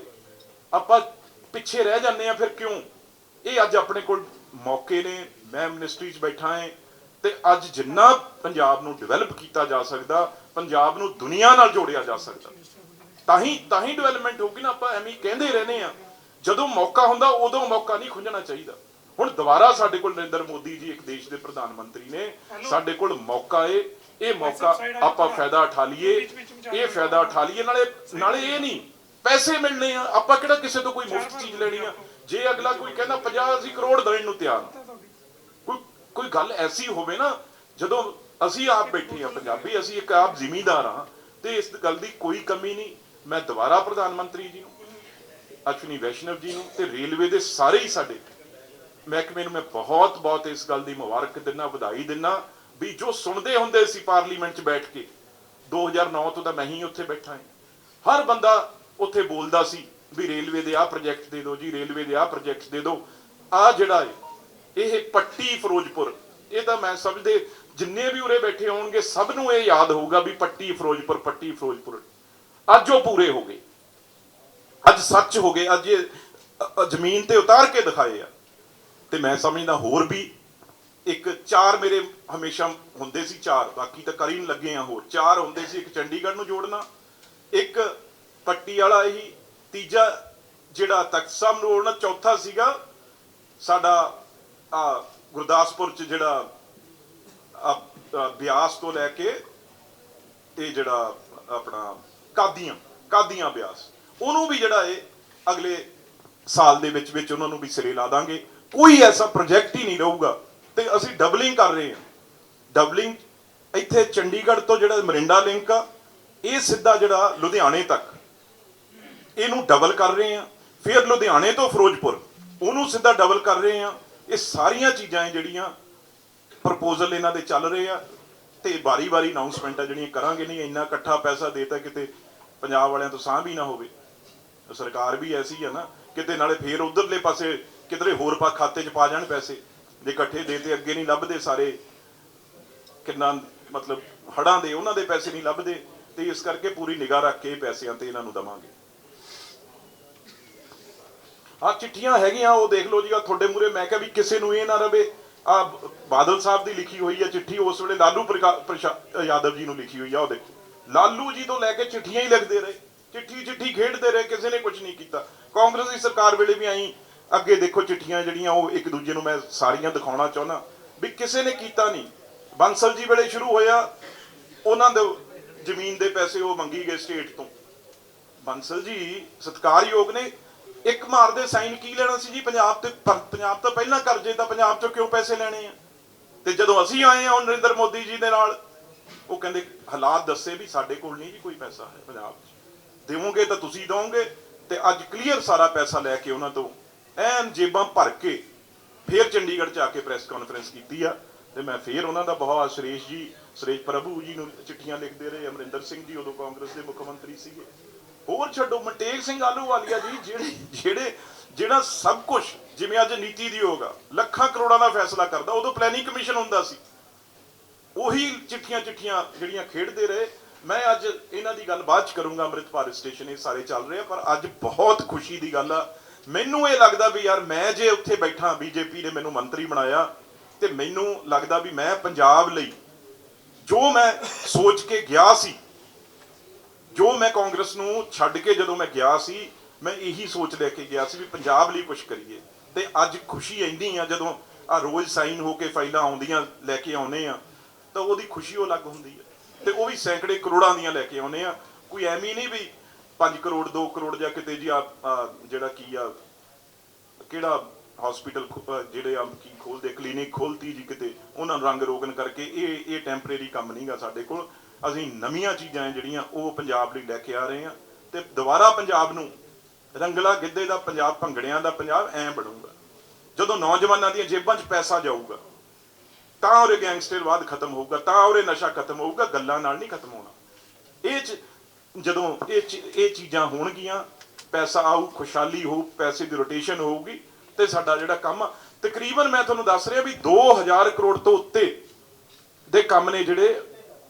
ਆਪਾਂ ਪਿੱਛੇ ਰਹਿ ਜਾਂਦੇ ਆ ਫਿਰ ਕਿਉਂ? ਇਹ ਅੱਜ ਆਪਣੇ ਕੋਲ ਮੌਕੇ ਨੇ, ਮੈਂ ਮਿਨਿਸਟਰੀ 'ਚ ਬੈਠਾ ਹਾਂ ਤੇ ਅੱਜ ਜਿੰਨਾ ਪੰਜਾਬ ਨੂੰ ਡਿਵੈਲਪ ਕੀਤਾ ਜਾ ਸਕਦਾ, ਪੰਜਾਬ ਨੂੰ ਦੁਨੀਆ ਨਾਲ ਜੋੜਿਆ ਜਾ ਸਕਦਾ। ਤਾਂ ਹੀ ਤਾਂ ਹੀ ਡਿਵੈਲਪਮੈਂਟ ਹੋਊਗੀ ਨਾ ਆਪਾਂ ਐਵੇਂ ਕਹਿੰਦੇ ਰਹਿੰਦੇ ਆ ਜਦੋਂ ਮੌਕਾ ਹੁੰਦਾ ਉਦੋਂ ਮੌਕਾ ਨਹੀਂ ਖੁੰਝਣਾ ਚਾਹੀਦਾ। ਹੁਣ ਦੁਬਾਰਾ ਸਾਡੇ ਕੋਲ ਨਰਿੰਦਰ ਮੋਦੀ ਜੀ ਇੱਕ ਦੇਸ਼ ਦੇ ਪ੍ਰਧਾਨ ਮੰਤਰੀ ਨੇ। ਸਾਡੇ ਕੋਲ ਮੌਕਾ ਏ ਇਹ ਮੌਕਾ ਆਪਾਂ ਫਾਇਦਾ ਉਠਾ ਲਈਏ। ਇਹ ਫਾਇਦਾ ਉਠਾ ਲਈਏ। ਨਾਲੇ ਨਾਲੇ ਇਹ ਨਹੀਂ ਪੈਸੇ ਮਿਲਣੇ ਆ। ਆਪਾਂ ਕਿਹੜਾ ਕਿਸੇ ਤੋਂ ਕੋਈ ਮੁਫਤ ਚੀਜ਼ ਲੈਣੀ ਆ। ਜੇ ਅਗਲਾ ਕੋਈ ਕਹਿੰਦਾ 50 ਅਸੀਂ ਕਰੋੜ ਦੇਣ ਨੂੰ ਤਿਆਰ। ਕੋਈ ਕੋਈ ਗੱਲ ਐਸੀ ਹੋਵੇ ਨਾ ਜਦੋਂ ਅਸੀਂ ਆਪ ਬੈਠੇ ਆ ਪੰਜਾਬੀ ਅਸੀਂ ਇੱਕ ਆਪ ਜ਼ਿਮੀਂਦਾਰ ਆ ਤੇ ਇਸ ਗੱਲ ਦੀ ਕੋਈ ਕਮੀ ਨਹੀਂ। ਮੈਂ ਦੁਬਾਰਾ ਪ੍ਰਧਾਨ ਮੰਤਰੀ ਜੀ ਨੂੰ, ਅਸ਼ਵਨੀ ਵੈਸ਼ਨਵ ਜੀ ਨੂੰ ਤੇ ਰੇਲਵੇ ਦੇ ਸਾਰੇ ਹੀ ਸਾਡੇ ਮਹਿਕਮੇ ਨੂੰ ਮੈਂ ਬਹੁਤ ਬਹੁਤ ਇਸ ਗੱਲ ਦੀ ਮੁਬਾਰਕ ਦਿੰਦਾ, ਵਧਾਈ ਦਿੰਦਾ ਵੀ ਜੋ ਸੁਣਦੇ ਹੁੰਦੇ ਸੀ ਪਾਰਲੀਮੈਂਟ 'ਚ ਬੈਠ ਕੇ 2009 ਤੋਂ ਤਾਂ ਮੈਂ ਹੀ ਉੱਥੇ ਬੈਠਾ ਹਾਂ। ਹਰ ਬੰਦਾ ਉੱਥੇ ਬੋਲਦਾ ਸੀ ਵੀ ਰੇਲਵੇ ਦੇ ਆਹ ਪ੍ਰੋਜੈਕਟ ਦੇ ਦਿਓ ਜੀ, ਰੇਲਵੇ ਦੇ ਆਹ ਪ੍ਰੋਜੈਕਟ ਦੇ ਦਿਓ। ਆ ਜਿਹੜਾ ਹੈ, ਇਹ ਪੱਟੀ ਫਿਰੋਜ਼ਪੁਰ, ਇਹ ਤਾਂ ਮੈਂ ਸਮਝਦੇ ਜਿੰਨੇ ਵੀ ਉਰੇ ਬੈਠੇ ਹੋਣਗੇ, ਸਭ ਨੂੰ ਇਹ ਯਾਦ ਹੋਊਗਾ ਵੀ ਪੱਟੀ ਫਿਰੋਜ਼ਪੁਰ ਪੱਟੀ ਫਿਰੋਜ਼ਪੁਰ। ਅੱਜ ਉਹ ਪੂਰੇ ਹੋ ਗਏ। ਅੱਜ ਸੱਚ ਹੋ ਗਏ, ਅੱਜ ਇਹ ਜ਼ਮੀਨ ਤੇ ਉਤਾਰ ਕੇ ਦਿਖਾਏ ਆ। ਤੇ ਮੈਂ ਸਮਝਦਾ ਹੋਰ ਵੀ ਇੱਕ ਚਾਰ ਮੇਰੇ ਹਮੇਸ਼ਾ ਹੁੰਦੇ ਸੀ ਚਾਰ, ਬਾਕੀ ਤਾਂ ਕਰ ਲੱਗੇ ਆ ਹੋਰ। ਚਾਰ ਹੁੰਦੇ ਸੀ ਇੱਕ ਚੰਡੀਗੜ੍ਹ ਨੂੰ ਜੋੜਨਾ, ਇੱਕ ਪੱਟੀ ਵਾਲਾ ਹੀ ਤੀਜਾ ਜਿਹੜਾ ਤਖਤ ਸਾਹਿਬ ਨੂੰ ਜੋੜਨਾ, ਚੌਥਾ ਸੀਗਾ ਸਾਡਾ ਆ ਗੁਰਦਾਸਪੁਰ ਚ ਜਿਹੜਾ ਬਿਆਸ ਤੋਂ ਲੈ ਕੇ ਇਹ ਜਿਹੜਾ ਆਪਣਾ ਕਾਦੀਆਂ ਕਾਦੀਆਂ ਬਿਆਸ। ਉਹਨੂੰ ਵੀ ਜਿਹੜਾ ਇਹ ਅਗਲੇ ਸਾਲ ਦੇ ਵਿੱਚ ਵਿੱਚ ਉਹਨਾਂ ਨੂੰ ਵੀ ਸਿਰੇ ਲਾ ਦਾਂਗੇ। ਕੋਈ ਐਸਾ ਪ੍ਰੋਜੈਕਟ ਹੀ ਨਹੀਂ ਰਹੂਗਾ। ਤੇ ਅਸੀਂ ਡਬਲਿੰਗ ਕਰ ਰਹੇ ਹਾਂ। ਡਬਲਿੰਗ ਇੱਥੇ ਚੰਡੀਗੜ੍ਹ ਤੋਂ ਜਿਹੜਾ ਮਰਿੰਡਾ ਲਿੰਕ ਆ, ਇਹ ਸਿੱਧਾ ਜਿਹੜਾ ਲੁਧਿਆਣੇ ਤੱਕ। ਇਹਨੂੰ ਡਬਲ ਕਰ ਰਹੇ ਹਾਂ। ਫਿਰ ਲੁਧਿਆਣੇ ਤੋਂ ਫਿਰੋਜ਼ਪੁਰ। ਉਹਨੂੰ ਸਿੱਧਾ ਡਬਲ ਕਰ ਰਹੇ ਹਾਂ। ਇਹ ਸਾਰੀਆਂ ਚੀਜ਼ਾਂ ਹੈ ਜਿਹੜੀਆਂ ਪ੍ਰਪੋਜ਼ਲ ਇਹਨਾਂ ਦੇ ਚੱਲ ਰਹੇ ਆ। ਤੇ ਵਾਰੀ-ਵਾਰੀ ਅਨਾਉਂਸਮੈਂਟਾਂ ਜਿਹੜੀਆਂ ਕਰਾਂਗੇ। ਨਹੀਂ, ਇੰਨਾ ਇਕੱਠਾ ਪੈਸਾ ਦੇਤਾ ਕਿਤੇ ਪੰਜਾਬ ਵਾਲਿਆਂ ਤੋਂ ਸਾਹ ਵੀ ਨਾ ਹੋਵੇ। ਸਰਕਾਰ ਵੀ ਐਸੀ ਹੈ ਨਾ, ਕਿਤੇ ਨਾਲੇ ਫੇਰ ਉਧਰਲੇ ਪਾਸੇ ਕਿਧਰੇ ਹੋਰ ਪਾ ਖਾਤੇ 'ਚ ਪਾ ਜਾਣ ਪੈਸੇ। ਜੇ ਇਕੱਠੇ ਦੇ ਤੇ ਅੱਗੇ ਨਹੀਂ ਲੱਭਦੇ ਸਾਰੇ, ਕਿੰਨਾ ਮਤਲਬ ਹੜਾਂ ਦੇ, ਉਹਨਾਂ ਦੇ ਪੈਸੇ ਨਹੀਂ ਲੱਭਦੇ, ਤੇ ਇਸ ਕਰਕੇ ਪੂਰੀ ਨਿਗਾਹ ਰੱਖ ਕੇ ਪੈਸਿਆਂ ਤੇ ਇਹਨਾਂ ਨੂੰ ਦਵਾਂਗੇ। ਆ ਚਿੱਠੀਆਂ ਹੈਗੀਆਂ, ਉਹ ਦੇਖ ਲਓ ਜੀ ਆ ਤੁਹਾਡੇ ਮੂਰੇ ਮੈਂ ਕਿਹਾ ਵੀ ਕਿਸੇ ਨੂੰ ਇਹ ਨਾ ਰਵੇ। ਆ ਬਾਦਲ ਸਾਹਿਬ ਦੀ ਲਿਖੀ ਹੋਈ ਹੈ ਚਿੱਠੀ, ਉਸ ਵੇਲੇ ਲਾਲੂ ਪ੍ਰਕਾ- ਯਾਦਵ ਜੀ ਨੂੰ ਲਿਖੀ ਹੋਈ ਆ, ਉਹ ਦੇਖੋ। ਲਾਲੂ ਜੀ ਤੋਂ ਲੈ ਕੇ ਚਿੱਠੀਆਂ ਹੀ ਲਿਖਦੇ ਰਹੇ, ਚਿੱਠੀ ਚਿੱਠੀ ਖੇਡਦੇ ਰਹੇ, ਕਿਸੇ ਨੇ ਕੁਝ ਨਹੀਂ ਕੀਤਾ। ਕਾਂਗਰਸ ਦੀ ਸਰਕਾਰ ਵੇਲੇ ਵੀ ਆਈ, ਅੱਗੇ ਦੇਖੋ ਚਿੱਠੀਆਂ ਜਿਹੜੀਆਂ, ਉਹ ਇੱਕ ਦੂਜੇ ਨੂੰ ਮੈਂ ਸਾਰੀਆਂ ਦਿਖਾਉਣਾ ਚਾਹੁੰਦਾ, ਵੀ ਕਿਸੇ ਨੇ ਕੀਤਾ ਨਹੀਂ। ਬੰਸਲ ਜੀ ਵੇਲੇ ਸ਼ੁਰੂ ਹੋਇਆ, ਉਹਨਾਂ ਦੇ ਜ਼ਮੀਨ ਦੇ ਪੈਸੇ ਉਹ ਮੰਗੀ ਗਏ ਸਟੇਟ ਤੋਂ। ਬੰਸਲ ਜੀ ਸਤਕਾਰਯੋਗ ਨੇ, ਇੱਕ ਮਾਰਦੇ ਸਾਈਨ ਕੀ ਲੈਣਾ ਸੀ ਜੀ? ਪੰਜਾਬ ਤੇ ਪਰ- ਪੰਜਾਬ ਤਾਂ ਪਹਿਲਾਂ ਕਰਜ਼ੇ ਤਾਂ ਪੰਜਾਬ ਚੋਂ ਕਿਉਂ ਪੈਸੇ ਲੈਣੇ ਆ? ਤੇ ਜਦੋਂ ਅਸੀਂ ਆਏ ਆ ਨਰਿੰਦਰ ਮੋਦੀ ਜੀ ਦੇ ਨਾਲ ਉਹ ਕਹਿੰਦੇ, ਹਾਲਾਤ ਦੱਸੇ ਵੀ ਸਾਡੇ ਕੋਲ ਨਹੀਂ ਜੀ ਕੋਈ ਪੈਸਾ ਹੈ ਪੰਜਾਬ 'ਚ। ਦੇਵੋਗੇ ਤਾਂ ਤੁਸੀਂ ਦੋਗੇ ਤੇ ਅੱਜ ਕਲੀਅਰ ਸਾਰਾ ਪੈਸਾ ਲੈ ਕੇ ਉਹਨਾਂ ਤੋਂ ਐਨ ਜੇਬਾਂ ਭਰ ਕੇ ਫੇਰ ਚੰਡੀਗੜ੍ਹ ਚ ਆ ਕੇ ਪ੍ਰੈਸ ਕਾਨਫਰੰਸ ਕੀਤੀ ਆ ਤੇ ਮੈਂ ਫੇਰ ਉਹਨਾਂ ਦਾ ਬਹੁਤ ਸੁਰੇਸ਼ ਜੀ, ਸੁਰੇਸ਼ ਪ੍ਰਭੂ ਜੀ ਨੂੰ ਚਿੱਠੀਆਂ ਲਿਖਦੇ ਰਹੇ, ਅਮਰਿੰਦਰ ਸਿੰਘ ਜੀ ਉਦੋਂ ਕਾਂਗਰਸ ਦੇ ਮੁੱਖ ਮੰਤਰੀ ਸੀਗੇ। ਹੋਰ ਛੱਡੋ ਮਨਟੇਕ ਸਿੰਘ ਆਲੂਵਾਲੀਆ ਜੀ, ਜਿਹੜੇ ਜਿਹੜੇ, ਜਿਹੜਾ ਸਭ ਕੁਝ ਜਿਵੇਂ ਅੱਜ ਨੀਤੀ ਆਯੋਗ ਆ, ਲੱਖਾਂ ਕਰੋੜਾਂ ਦਾ ਫੈਸਲਾ ਕਰਦਾ, ਉਦੋਂ ਪਲੈਨਿੰਗ ਕਮਿਸ਼ਨ ਹੁੰਦਾ ਸੀ। ਉਹੀ ਚਿੱਠੀਆਂ ਚਿੱਠੀਆਂ ਜਿਹੜੀਆਂ ਖੇਡਦੇ ਰਹੇ। ਮੈਂ ਅੱਜ ਇਹਨਾਂ ਦੀ ਗੱਲ ਬਾਅਦ ਚ ਕਰੂੰਗਾ ਅੰਮ੍ਰਿਤ ਭਾਰਤ ਸਟੇਸ਼ਨ ਇਹ ਸਾਰੇ ਚੱਲ ਰਹੇ ਆ, ਪਰ ਅੱਜ ਬਹੁਤ ਖੁਸ਼ੀ ਦੀ ਗੱਲ ਆ। ਮੈਨੂੰ ਇਹ ਲੱਗਦਾ ਵੀ ਯਾਰ ਮੈਂ ਜੇ ਉੱਥੇ ਬੈਠਾ, ਬੀਜੇਪੀ ਨੇ ਮੈਨੂੰ ਮੰਤਰੀ ਬਣਾਇਆ, ਤੇ ਮੈਨੂੰ ਲੱਗਦਾ ਵੀ ਮੈਂ ਪੰਜਾਬ ਲਈ ਜੋ ਮੈਂ ਸੋਚ ਕੇ ਗਿਆ ਸੀ, ਜੋ ਮੈਂ ਕਾਂਗਰਸ ਨੂੰ ਛੱਡ ਕੇ ਜਦੋਂ ਮੈਂ ਗਿਆ ਸੀ, ਮੈਂ ਇਹੀ ਸੋਚ ਲੈ ਕੇ ਗਿਆ ਸੀ ਵੀ ਪੰਜਾਬ ਲਈ ਕੁਝ ਕਰੀਏ। ਤੇ ਅੱਜ ਖੁਸ਼ੀ ਇੰਨੀ ਆ ਜਦੋਂ ਆ ਰੋਜ਼ ਸਾਈਨ ਹੋ ਕੇ ਫਾਈਲਾਂ ਆਉਂਦੀਆਂ ਲੈ ਕੇ ਆਉਨੇ ਆ। ਤਾਂ ਉਹਦੀ ਖੁਸ਼ੀ ਉਹ ਅਲੱਗ ਹੁੰਦੀ ਹੈ। ਤੇ ਉਹ ਵੀ ਸੈਂਕੜੇ ਕਰੋੜਾਂ ਦੀਆਂ ਲੈ ਕੇ ਆਉਨੇ ਆ। ਕੋਈ ਐਵੇਂ ਨਹੀਂ ਵੀ 5 ਕਰੋੜ 2 ਕਰੋੜ ਜਾਂ ਕਿਤੇ ਜੀ ਆ ਜਿਹੜਾ ਕੀ ਆ, ਕਿਹੜਾ ਹਸਪੀਟਲ ਜਿਹੜੇ ਆ ਕੀ ਖੋਲਦੇ ਕਲੀਨਿਕ ਖੋਲਤੀ ਜੀ ਕਿਤੇ, ਉਹਨਾਂ ਨੂੰ ਰੰਗ ਰੋਗਨ ਕਰਕੇ ਇਹ ਇਹ ਟੈਂਪਰੇਰੀ ਕੰਮ ਨਹੀਂਗਾ ਸਾਡੇ ਕੋਲ। ਅਸੀਂ ਨਵੀਆਂ ਚੀਜ਼ਾਂ ਜਿਹੜੀਆਂ ਉਹ ਪੰਜਾਬ ਲਈ ਲੈ ਕੇ ਆ ਰਹੇ ਹਾਂ ਤੇ ਦੁਬਾਰਾ ਪੰਜਾਬ ਨੂੰ ਰੰਗਲਾ ਗਿੱਧੇ ਦਾ ਪੰਜਾਬ, ਭੰਗੜਿਆਂ ਦਾ ਪੰਜਾਬ ਐ ਬਣੂਗਾ। ਜਦੋਂ ਨੌਜਵਾਨਾਂ ਦੀਆਂ ਜੇਬਾਂ 'ਚ ਪੈਸਾ ਜਾਊਗਾ ਤਾਂ ਉਹਦੇ ਗੈਂਗਸਟਰਵਾਦ ਖਤਮ ਹੋਊਗਾ, ਤਾਂ ਉਹਦੇ ਨਸ਼ਾ ਖਤਮ ਹੋਊਗਾ, ਗੱਲਾਂ ਨਾਲ ਨਹੀਂ ਖਤਮ ਹੋਣਾ। ਇਹ 'ਚ ਜਦੋਂ ਇਹ ਇਹ ਚੀਜ਼ਾਂ ਹੋਣਗੀਆਂ, ਪੈਸਾ ਆਊ, ਖੁਸ਼ਹਾਲੀ ਹੋਊ, ਪੈਸੇ ਦੀ ਰੋਟੇਸ਼ਨ ਹੋਊਗੀ, ਤੇ ਸਾਡਾ ਜਿਹੜਾ ਕੰਮ ਆ, ਤਕਰੀਬਨ ਮੈਂ ਤੁਹਾਨੂੰ ਦੱਸ ਰਿਹਾ ਵੀ 2000 ਕਰੋੜ ਤੋਂ ਉੱਤੇ ਦੇ ਕੰਮ ਨੇ ਜਿਹੜੇ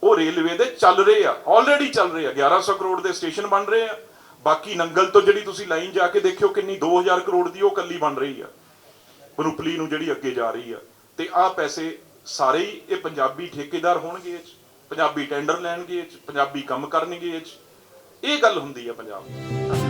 ਉਹ ਰੇਲਵੇ ਦੇ ਚੱਲ ਰਹੇ ਆ ਆਲਰੇਡੀ ਚੱਲ ਰਹੇ ਆ 1100 ਕਰੋੜ ਦੇ ਸਟੇਸ਼ਨ ਬਣ ਰਹੇ ਆ। ਬਾਕੀ ਨੰਗਲ ਤੋਂ ਜਿਹੜੀ ਤੁਸੀਂ ਲਾਈਨ ਜਾ ਕੇ ਦੇਖਿਓ ਕਿੰਨੀ 2000 ਕਰੋੜ ਦੀ ਉਹ ਕੱਲੀ ਬਣ ਰਹੀ ਆ। ਬਰੂਪਲੀ ਨੂੰ ਜਿਹੜੀ ਅੱਗੇ ਜਾ ਰਹੀ ਆ, ਤੇ ਆਹ ਪੈਸੇ ਸਾਰੇ ਹੀ ਇਹ ਪੰਜਾਬੀ ਠੇਕੇਦਾਰ ਹੋਣਗੇ ਇਹ 'ਚ, ਪੰਜਾਬੀ ਟੈਂਡਰ ਲੈਣਗੇ ਇਹ 'ਚ, ਪੰਜਾਬੀ ਕੰਮ ਕਰਨਗੇ ਇਹ ਇਹ ਗੱਲ ਹੁੰਦੀ ਹੈ ਪੰਜਾਬ ਦੀ।